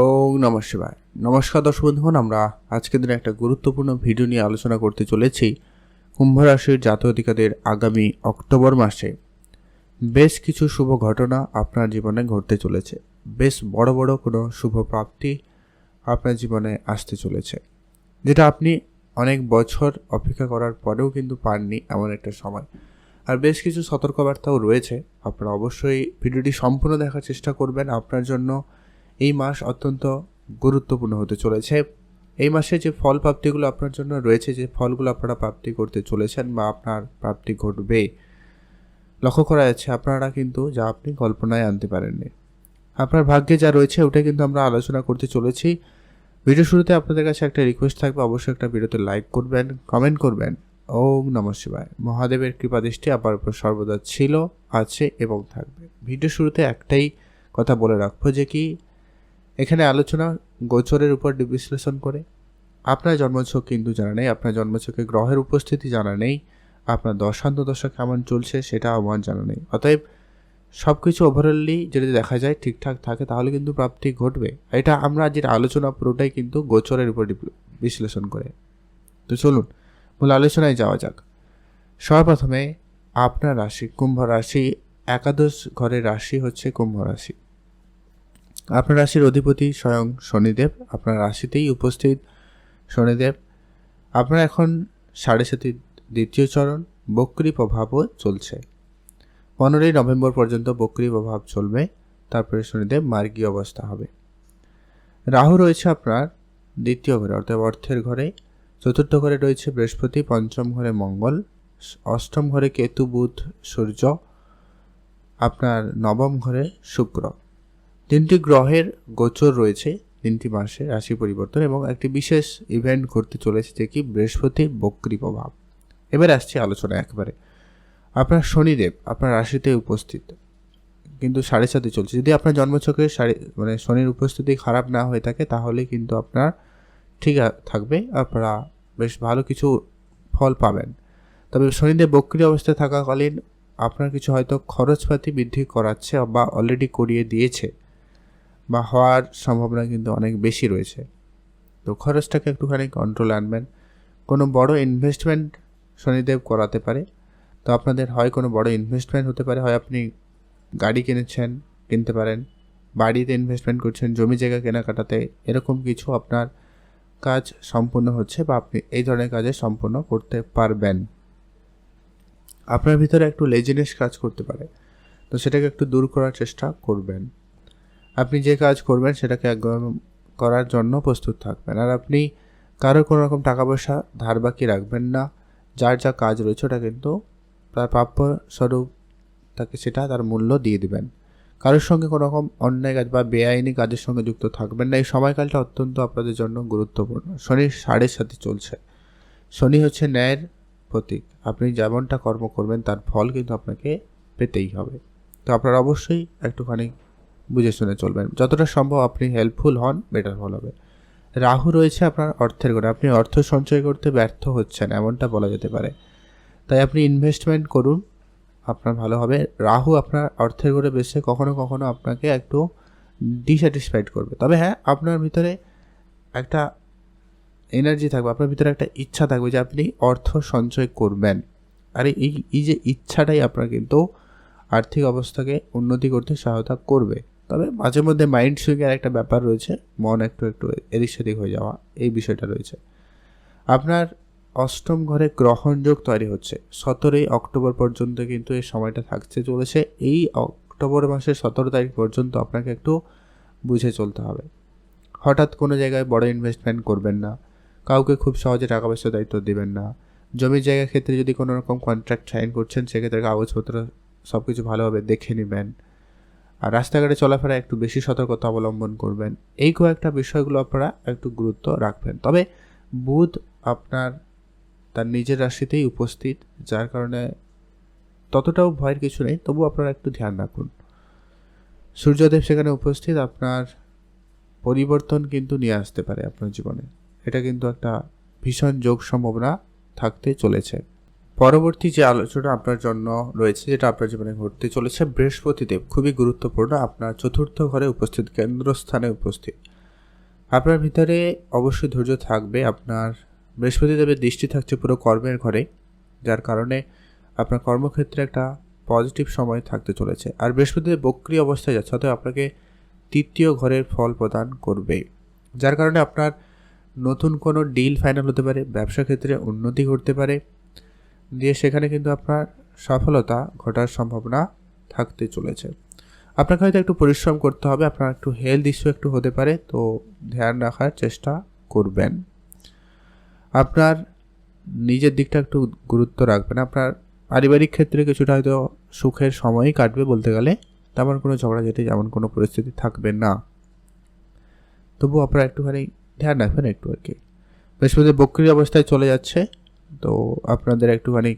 ও নমঃ শিবায়। নমস্কার দর্শক বন্ধুগণ, আমরা আজকের দিনে একটা গুরুত্বপূর্ণ ভিডিও নিয়ে আলোচনা করতে চলেছি কুম্ভ রাশির জাতক আগামী অক্টোবর মাসে। বেশ কিছু শুভ ঘটনা আপনার জীবনে ঘটতে চলেছে। বেশ বড় বড় কোনো শুভ প্রাপ্তি আপনার জীবনে আসতে চলেছে। যেটা আপনি অনেক বছর অপেক্ষা করার পরেও কিন্তু পাননি এমন একটা সময়। আর বেশ কিছু সতর্কবার্তাও রয়েছে। আপনারা অবশ্যই ভিডিওটি সম্পূর্ণ দেখার চেষ্টা করবেন। আপনার জন্য এই মাস অত্যন্ত গুরুত্বপূর্ণ হতে চলেছে। এই মাসে যে ফল প্রাপ্তিগুলো আপনার জন্য রয়েছে, যে ফলগুলো আপনারা প্রাপ্তি করতে চলেছেন বা আপনার প্রাপ্তি ঘটবে, লক্ষ্য করা যাচ্ছে আপনারা কিন্তু যা আপনি কল্পনায় আনতে পারেননি। আপনার ভাগ্যে যা রয়েছে ওটা কিন্তু আমরা আলোচনা করতে চলেছি। ভিডিও শুরুতে আপনাদের কাছে একটা রিকোয়েস্ট থাকবে, অবশ্যই একটা ভিডিওতে লাইক করবেন কমেন্ট করবেন। ওম নম শিবায়। মহাদেবের কৃপাদৃষ্টি আপনার উপর সর্বদা ছিল, আছে এবং থাকবে। ভিডিও শুরুতে একটাই কথা বলে রাখব যে কি এখানে আলোচনা, গোচরের উপর বিশ্লেষণ করে। আপনার জন্মছক কিন্তু জানা নেই, আপনার জন্মছকে গ্রহের উপস্থিতি জানা নেই, আপনার দশান্ত দশা কেমন চলছে সেটা আমার জানা নেই। অতএব সব কিছু ওভারঅলি যদি দেখা যায় ঠিকঠাক থাকে, তাহলে কিন্তু প্রাপ্তি ঘটবে। এটা আমরা যেটা আলোচনা, পুরোটাই কিন্তু গোচরের উপর বিশ্লেষণ করে। তো চলুন, মূল আলোচনায় যাওয়া যাক। সর্বপ্রথমে, আপনার রাশি, কুম্ভ রাশি, একাদশ ঘরের রাশি হচ্ছে কুম্ভ রাশি। আপনার রাশির অধিপতি স্বয়ং শনিদেব। আপনার রাশিতেই উপস্থিত শনিদেব। আপনার এখন সাড়ে সাতি দ্বিতীয় চরণ, বক্রি প্রভাবও চলছে। পনেরোই নভেম্বর পর্যন্ত বক্রি প্রভাব চলবে। তারপরে শনিদেব মার্গী অবস্থা হবে। রাহু রয়েছে আপনার দ্বিতীয় ঘরে, অর্থাৎ অর্থের ঘরে। চতুর্থ ঘরে রয়েছে বৃহস্পতি, পঞ্চম ঘরে মঙ্গল, অষ্টম ঘরে কেতু, বুধ, সূর্য। আপনার নবম ঘরে শুক্র। তিনটি গ্রহের গোচর রয়েছে, তিনটি মাসে রাশি পরিবর্তন এবং একটি বিশেষ ইভেন্ট ঘটতে চলেছে যে কি বৃহস্পতি বক্রি প্রভাব। এবার আসছে আলোচনা একবারে। আপনার শনিদেব আপনার রাশিতে উপস্থিত, কিন্তু সাড়ে সাথে চলছে। যদি আপনার জন্মছকে সাড়ে মানে শনির উপস্থিতি খারাপ না হয়ে থাকে, তাহলে কিন্তু আপনার ঠিক থাকবে। আপনারা বেশ ভালো কিছু ফল পাবেন। তবে শনিদেব বক্রি অবস্থায় থাকাকালীন আপনার কিছু হয়তো খরচপাতি বৃদ্ধি করাচ্ছে বা অলরেডি করিয়ে দিয়েছে। বা হওয়ার সম্ভাবনা কিন্তু অনেক বেশি রয়েছে। তো খরচটাকে একটুখানি কন্ট্রোলে আনবেন। কোনো বড় ইনভেস্টমেন্ট শনিদেব করাতে পারে। তো আপনাদের হয় কোনো বড় ইনভেস্টমেন্ট হতে পারে। হয় আপনি গাড়ি কিনেছেন, কিনতে পারেন, বাড়িতে ইনভেস্টমেন্ট করছেন, জমি জায়গা কেনাকাটাতে এরকম কিছু আপনার কাজ সম্পূর্ণ হচ্ছে বা আপনি এই ধরনের কাজে সম্পূর্ণ করতে পারবেন। আপনার ভিতরে একটু লেজিনেস কাজ করতে পারে। তো সেটাকে একটু দূর করার চেষ্টা করবেন। আপনি যে কাজ করবেন সেটাকে একদম করার জন্য প্রস্তুত থাকবেন। আর আপনি কারও কোনো রকম টাকা পয়সা ধার বাকি রাখবেন না। যার যা কাজ রয়েছে ওটা কিন্তু তার প্রাপ্য স্বরূপ তাকে সেটা তার মূল্য দিয়ে দেবেন। কারোর সঙ্গে কোনো রকম অন্যায় কাজ বা বেআইনি কাজের সঙ্গে যুক্ত থাকবেন না। এই সময়কালটা অত্যন্ত আপনাদের জন্য গুরুত্বপূর্ণ। শনি সাড়ে সাথে চলছে। শনি হচ্ছে ন্যায়ের প্রতীক। আপনি যেমনটা কর্ম করবেন তার ফল কিন্তু আপনাকে পেতেই হবে। তো আপনারা অবশ্যই একটুখানি বুঝে শুনে চলবেন। যতটা সম্ভব আপনি হেল্পফুল হন বেটার ফল হবে। রাহু রয়েছে আপনার অর্থের ঘরে আপনি অর্থ সঞ্চয় করতে ব্যর্থ হচ্ছেন, এমনটা বলা যেতে পারে। তাই আপনি ইনভেস্টমেন্ট করুন, আপনার ভালো হবে। রাহু আপনার অর্থের ঘরে বেসে কখনো কখনো আপনাকে একটু ডিস্যাটিসফাইড করবে। তবে হ্যাঁ আপনার ভিতরে একটা এনার্জি থাকবে, আপনার ভিতরে একটা ইচ্ছা থাকবে যে আপনি অর্থ সঞ্চয় করবেন। আর, এই এই যে ইচ্ছাটাই আপনার কিন্তু আর্থিক অবস্থাকে উন্নতি করতে সহায়তা করবে। তবে মাঝে মধ্যে মাইন্ড সুইংয়ের একটা ব্যাপার রয়েছে। মন একটু একটু এদিক সেদিক হয়ে যাওয়া, এই বিষয়টা রয়েছে। আপনার অষ্টম ঘরে গ্রহণযোগ তৈরি হচ্ছে। সতেরোই অক্টোবর পর্যন্ত কিন্তু এই সময়টা থাকতে চলেছে। এই অক্টোবর মাসের সতেরো তারিখ পর্যন্ত আপনাকে একটু বুঝে চলতে হবে। হঠাৎ কোনো জায়গায় বড় ইনভেস্টমেন্ট করবেন না। কাউকে খুব সহজে টাকা পয়সা দায়িত্ব দেবেন না। জমির জায়গার ক্ষেত্রে যদি কোনো রকম কন্ট্রাক্ট সাইন করছেন, সেক্ষেত্রে কাগজপত্র সব কিছু ভালোভাবে দেখে নেবেন। আর রাস্তাঘাটে চলাফেরা একটু বেশি সতর্কতা অবলম্বন করবেন। এই কয়েকটা বিষয়গুলো আপনারা একটু গুরুত্ব রাখবেন। তবে বুধ আপনার তার নিজের রাশিতেই উপস্থিত, যার কারণে ততটাও ভয়ের কিছু নেই, তবু আপনারা একটু ধ্যান রাখুন। সূর্যদেব সেখানে উপস্থিত, আপনার পরিবর্তন কিন্তু নিয়ে আসতে পারে আপনার জীবনে। এটা কিন্তু একটা ভীষণ যোগ সম্ভাবনা থাকতে চলেছে। পরবর্তী যে আলোচনা আপনার জন্য রয়েছে, যেটা আপনার জীবনে ঘটতে চলেছে, বৃহস্পতিদেব খুবই গুরুত্বপূর্ণ। আপনার চতুর্থ ঘরে উপস্থিত, কেন্দ্রস্থানে উপস্থিত। আপনার ভিতরে অবশ্যই ধৈর্য থাকবে। আপনার বৃহস্পতি দেবের দৃষ্টি থাকছে পুরো কর্মের ঘরে, যার কারণে আপনার কর্মক্ষেত্রে একটা পজিটিভ সময় থাকতে চলেছে। আর বৃহস্পতি দেব বক্রি অবস্থায় যাচ্ছে, অতএব আপনাকে তৃতীয় ঘরের ফল প্রদান করবে। যার কারণে আপনার নতুন কোনো ডিল ফাইনাল হতে পারে, ব্যবসা ক্ষেত্রে উন্নতি ঘটতে পারে দিয়ে সেখানে কিন্তু আপনার সফলতা ঘটার সম্ভাবনা থাকতে চলেছে। আপনাকে হয়তো একটু পরিশ্রম করতে হবে, আপনার একটু হেলথ ইস্যু একটু হতে পারে, তো ধ্যান রাখার চেষ্টা করবেন। আপনার নিজের দিকটা একটু গুরুত্ব রাখবেন। আপনার পারিবারিক ক্ষেত্রে কিছুটা হয়তো সুখের সময়ই কাটবে বলতে গেলে, তেমন কোনো ঝগড়াঝাটি যেমন কোনো পরিস্থিতি থাকবে না। তবু আপনারা একটুখানি ধ্যান রাখবেন একটু আর কি। বৃহস্পতি বক্রির অবস্থায় চলে যাচ্ছে। তো আপনাদের একটুখানি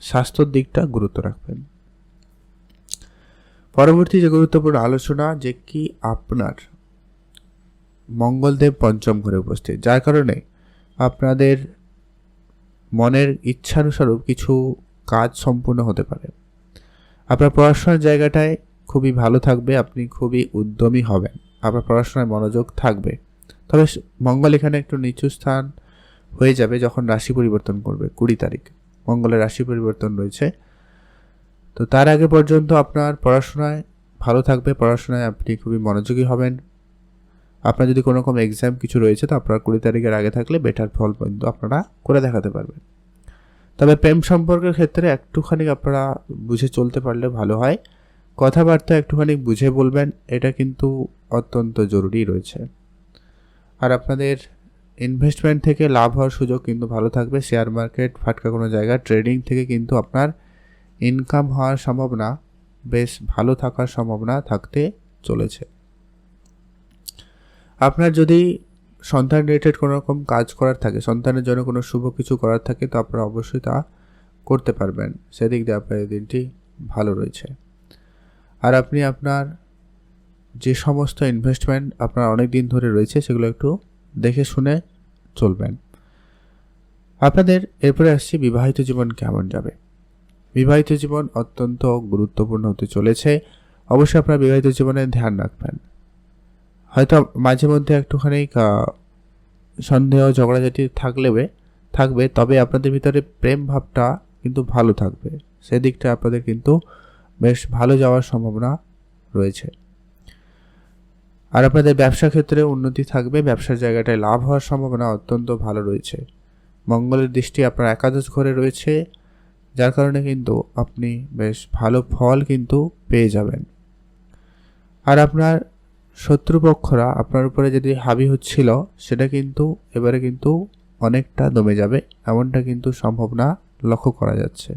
স্বাস্থ্যর দিকটা গুরুত্ব রাখবেন। পরবর্তী যে গুরুত্বপূর্ণ আলোচনা, যে কি আপনার মঙ্গলদেব পঞ্চম ঘরে উপস্থিত, যার কারণে আপনাদের মনের ইচ্ছানুসারূপ কিছু কাজ সম্পূর্ণ হতে পারে। আপনার পড়াশোনার জায়গাটায় খুবই ভালো থাকবে, আপনি খুবই উদ্যমী হবেন। আপনার পড়াশোনায় মনোযোগ থাকবে। তবে মঙ্গল এখানে একটু নিচু স্থান হয়ে যাবে যখন রাশি পরিবর্তন করবে, কুড়ি তারিখ। মঙ্গলের রাশি পরিবর্তন রয়েছে। তো তার আগে পর্যন্ত আপনার পড়াশোনায় ভালো থাকবে, পড়াশোনায় আপনি খুবই মনোযোগী হবেন। আপনার যদি কোনো রকম এক্সাম কিছু রয়েছে, তো আপনার কুড়ি তারিখের আগে থাকলে বেটার ফল কিন্তু আপনারা করে দেখাতে পারবেন। তবে প্রেম সম্পর্কের ক্ষেত্রে একটুখানি আপনারা বুঝে চলতে পারলে ভালো হয়। কথাবার্তা একটুখানি বুঝে বলবেন, এটা কিন্তু অত্যন্ত জরুরি রয়েছে। আর আপনাদের ইনভেস্টমেন্ট থেকে লাভ হওয়ার সুযোগ কিন্তু ভালো থাকবে। শেয়ার মার্কেট ফাটকা কোনো জায়গা ট্রেডিং থেকে কিন্তু আপনার ইনকাম হওয়ার সম্ভাবনা বেশ ভালো থাকার সম্ভাবনা থাকতে চলেছে। আপনার যদি সন্তান রিলেটেড কোনো রকম কাজ করার থাকে, সন্তানের জন্য কোনো শুভ কিছু করার থাকে, তো আপনারা অবশ্যই তা করতে পারবেন। সেদিক দিয়ে আপনার এই দিনটি ভালো রয়েছে। আর আপনি আপনার যে সমস্ত ইনভেস্টমেন্ট আপনার অনেক দিন ধরে রয়েছে, সেগুলো একটু দেখে শুনে চলবেন। আপনাদের এরপরে আসছি বিবাহিত জীবন কেমন যাবে? বিবাহিত জীবন অত্যন্ত গুরুত্বপূর্ণ হতে চলেছে। অবশ্যই আপনার বিবাহিত জীবনে ধ্যান রাখবেন। হয়তো মাঝে মধ্যে একটুখানি সন্দেহ, ঝগড়াঝাটি থাকলেও থাকবে, তবে আপনাদের ভিতরে প্রেম ভাবটা কিন্তু ভালো থাকবে। সেদিকটা আপনাদের কিন্তু বেশ ভালো যাওয়ার সম্ভাবনা রয়েছে। আর আপনাদের ব্যবসা ক্ষেত্রে উন্নতি থাকবে, ব্যবসার জায়গাটায় লাভ হওয়ার সম্ভাবনা অত্যন্ত ভালো রয়েছে। মঙ্গলের দৃষ্টি আপনার একাদশ ঘরে রয়েছে, যার কারণে কিন্তু আপনি বেশ ভালো ফল কিন্তু পেয়ে যাবেন। আর আপনার শত্রুপক্ষরা আপনার উপরে যদি হাবি হচ্ছিল, সেটা কিন্তু এবারে কিন্তু অনেকটা দমে যাবে, এমনটা কিন্তু সম্ভাবনা লক্ষ্য করা যাচ্ছে।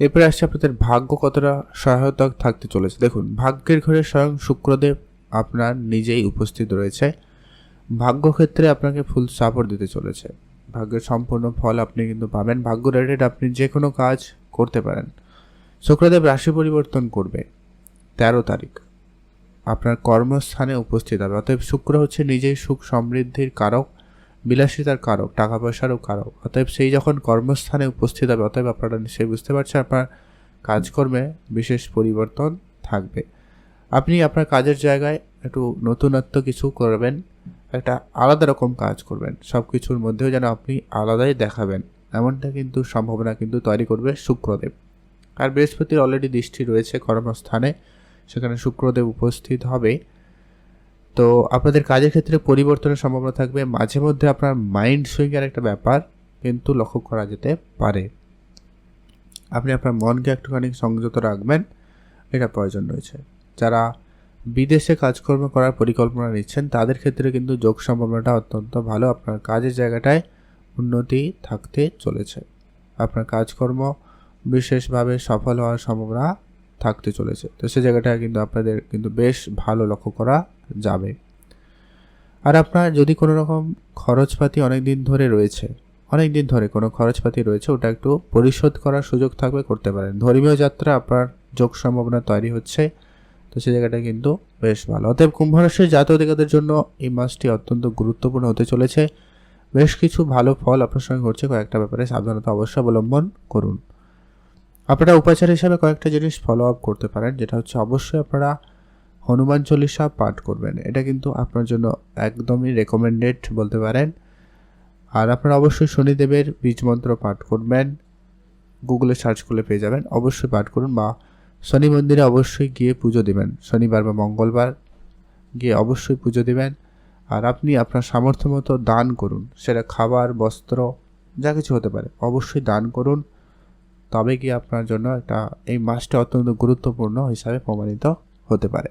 এরপরে আসছে আপনাদের ভাগ্য কতটা সহায়তা থাকতে চলেছে। দেখুন, ভাগ্যের ঘরে স্বয়ং শুক্রদেব আপনার নিজেই উপস্থিত রয়েছে। ভাগ্যক্ষেত্রে আপনাকে ফুল সাপোর্ট দিতে চলেছে। ভাগ্যের সম্পূর্ণ ফল আপনি কিন্তু পাবেন। ভাগ্য রেটেড আপনি যে কোনো কাজ করতে পারেন। শুক্রদেব রাশি পরিবর্তন করবে। তেরো তারিখ। আপনার কর্মস্থানে উপস্থিত। হবে অতএব শুক্র হচ্ছে নিজেই সুখ সমৃদ্ধির কারক, বিলাসিতার কারক, টাকা পয়সারও কারক। অতএব সেই যখন কর্মস্থানে উপস্থিত হবে, অতএব আপনারা নিশ্চয়ই বুঝতে পারছেন, আপনার কাজকর্মে বিশেষ পরিবর্তন থাকবে। আপনি আপনার কাজের জায়গায় একটু নতুনত্ব কিছু করবেন, একটা আলাদা রকম কাজ করবেন সব কিছুর মধ্যেও যেন আপনি আলাদাই দেখাবেন। এমনটা কিন্তু সম্ভাবনা কিন্তু তৈরি করবে শুক্রদেব। আর বৃহস্পতির অলরেডি দৃষ্টি রয়েছে কর্মস্থানে সেখানে শুক্রদেব উপস্থিত হবে। তো আপনাদের কাজের ক্ষেত্রে পরিবর্তনের সম্ভাবনা থাকবে। মাঝে মধ্যে আপনার মাইন্ড সুইংয়ের একটা ব্যাপার কিন্তু লক্ষ্য করা যেতে পারে। আপনি আপনার মনকে একটুখানি সংযত রাখবেন, এটা প্রয়োজন রয়েছে। যারা বিদেশে কাজকর্ম করার পরিকল্পনা নিচ্ছেন, তাদের ক্ষেত্রে কিন্তু যোগ সম্ভাবনাটা অত্যন্ত ভালো। আপনার কাজের জায়গাটায় উন্নতি থাকতে চলেছে। আপনার কাজকর্ম বিশেষভাবে সফল হওয়ার সম্ভাবনা থাকতে চলেছে। তো সে জায়গাটা কিন্তু আপনাদের কিন্তু বেশ ভালো লক্ষ্য করা যাবে। আর আপনার যদি কোনো রকম খরচপাতি অনেক দিন ধরে রয়েছে অনেক দিন ধরে কোনো খরচপাতি রয়েছে, ওটা একটু পরিশোধ করার সুযোগ থাকবে করতে পারেন। ধর্মীয় যাত্রা আপনার যোগ সম্ভাবনা তৈরি হচ্ছে। তো সেই জায়গাটা কিন্তু বেশ ভালো। অতএব কুম্ভ রাশির জাতীয়তাদের জন্য এই মাসটি অত্যন্ত গুরুত্বপূর্ণ হতে চলেছে। বেশ কিছু ভালো ফল আপনার সঙ্গে ঘটছে, কয়েকটা ব্যাপারে সাবধানতা অবশ্যই অবলম্বন করুন। আপনারা উপাচার হিসাবে কয়েকটা জিনিস ফলো আপ করতে পারেন, যেটা হচ্ছে অবশ্যই আপনারা হনুমান চল্লিশা পাঠ করবেন। এটা কিন্তু আপনার জন্য একদমই রেকমেন্ডেড বলতে পারেন। আর আপনারা অবশ্যই শনিদেবের বীজ মন্ত্র পাঠ করবেন। গুগলে সার্চ করলে পেয়ে যাবেন। অবশ্যই পাঠ করুন বা শনি মন্দিরে অবশ্যই গিয়ে পুজো দেবেন। শনিবার বা মঙ্গলবার গিয়ে অবশ্যই পুজো দেবেন। আর আপনি আপনার সামর্থ্য মতো দান করুন। সেটা খাবার, বস্ত্র, যা কিছু হতে পারে। অবশ্যই দান করুন। তবে কি আপনার জন্য একটা এই মাসটা অত্যন্ত গুরুত্বপূর্ণ হিসাবে প্রমাণিত হতে পারে।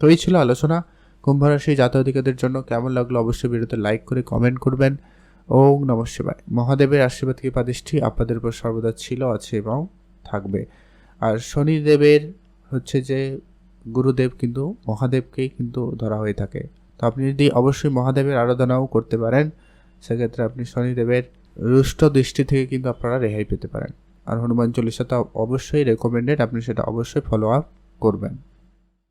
তো এই ছিল আলোচনা। কুম্ভ রাশি জাতক জন্য কেমন লাগল অবশ্যই ভিডিওতে লাইক করে কমেন্ট করবেন। ওম নম শিবায়। মহাদেবের আশীর্বাদ কৃপা দৃষ্টি আপনাদের উপর সর্বদা ছিল, আছে এবং থাকবে। আর শনিদেবের হচ্ছে যে গুরুদেব কিন্তু, মহাদেবকেই কিন্তু ধরা হয়ে থাকে। তো আপনি যদি অবশ্যই মহাদেবের আরাধনাও করতে পারেন, সেক্ষেত্রে আপনি শনিদেবের রুষ্ট দৃষ্টি থেকে কিন্তু আপনারা রেহাই পেতে পারেন। আর হনুমান চল্লিশা তো অবশ্যই রেকমেন্ডেড আপনি সেটা অবশ্যই ফলো আপ করবেন।